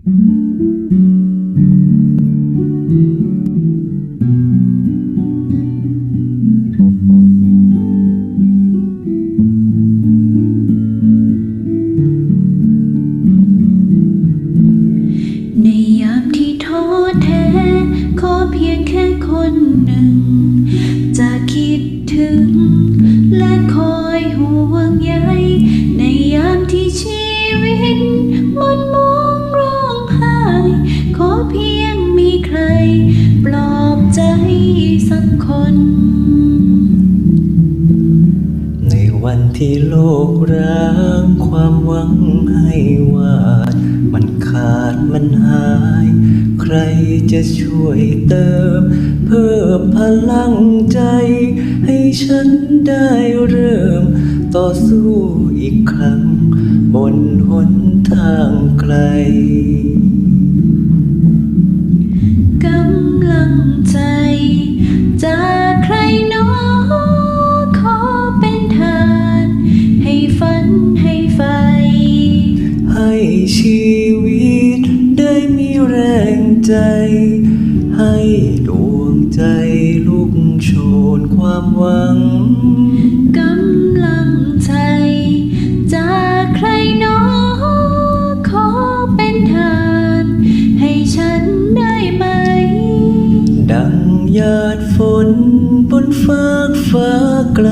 ในยามที่ท้อแท้ ขอเพียงแค่คนหนึ่ง จะคิดถึงและคอย ในวันที่โลกร้างความหวังให้วาด มันขาดมันหาย ใครจะช่วยเติม เพิ่มพลังใจ ให้ฉันได้เริ่ม ต่อสู้อีกครั้ง บนหนทางไกล ชีวิตได้มีแรงใจ ให้ดวงใจลุกโชนความหวังกำลังใจจากใครหนอขอเป็นทานให้ฉันได้ไหม ดังหยาดฝนบนฟากฟ้าไกล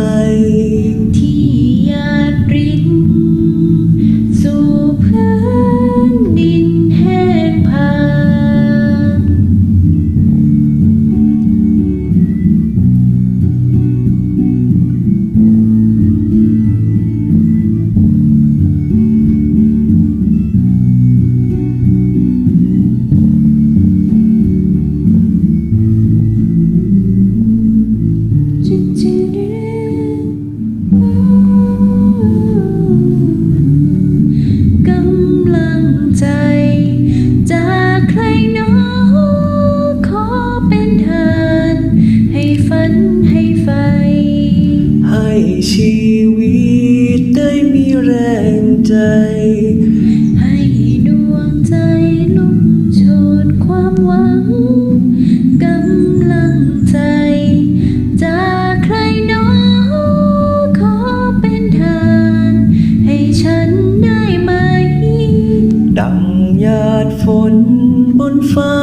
ให้ดวงใจลุกโชนความหวังกำลังใจ จากใครหนอขอเป็นทาน ให้ฉันได้ไหม ดังหยาดฝนบนฟ้า